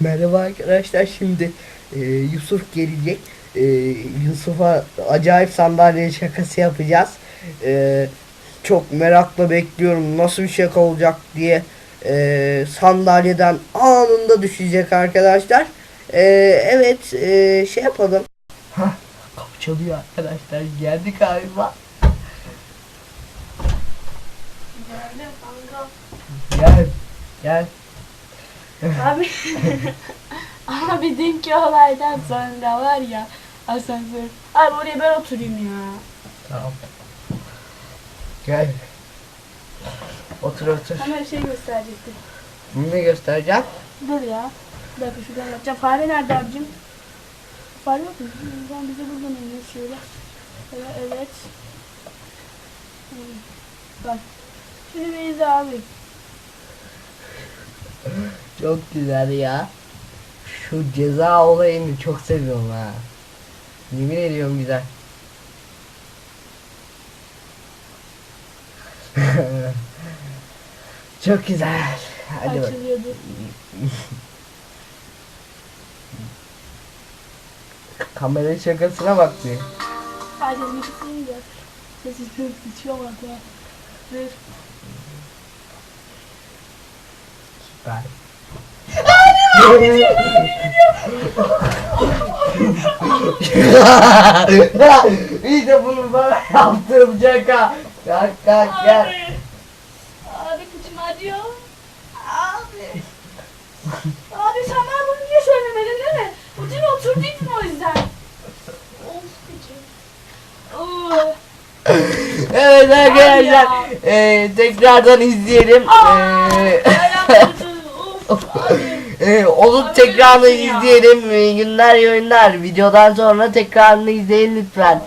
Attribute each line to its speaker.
Speaker 1: Merhaba arkadaşlar şimdi e, Yusuf gelecek. E, Yusuf'a acayip sandalye şakası yapacağız. E, çok merakla bekliyorum nasıl bir şaka olacak diye. E, sandalyeden anında düşecek arkadaşlar. E, evet e, şey yapalım. Hah, kapı çalıyor arkadaşlar geldi galiba. Gel gel.
Speaker 2: Abi Abi dünkü olaydan sonra var ya asansör. Abi oraya ben oturayım ya.
Speaker 1: Tamam. Gel. Otur otur.
Speaker 2: Hemen şey gösterecektim.
Speaker 1: Ne göstereceğim?
Speaker 2: Dur ya. Bir dakika şuradan yapacağım. Fare nerede abicim? Fare yok mu? Zaman bize buradan iniyor şöyle. Evet. evet. Bak. Şimdi bir izle abi.
Speaker 1: Çok güzel ya. Şu ceza olayını çok seviyorum ha. Yemin ediyorum güzel. çok güzel. Hadi bak. Kamera şakasına bak bir.
Speaker 2: Herkes bir kısmını da. Sesi çok ya. Ver.
Speaker 1: Süper. İşte bunu bana yaptığım şaka. Kalk kalk gel.
Speaker 2: Abi. Abi kıçım acıyor. Abi. Abi sen bana bunu niye söylemedin değil mi? Ucuna oturduydun o yüzden. Of kıçım. Oo.
Speaker 1: Evet arkadaşlar eee, tekrardan izleyelim.
Speaker 2: Aa, acıdı. Of abi.
Speaker 1: Eee, onun tekrarını izleyelim. Eee, günler iyi. Videodan sonra tekrarını izleyin lütfen.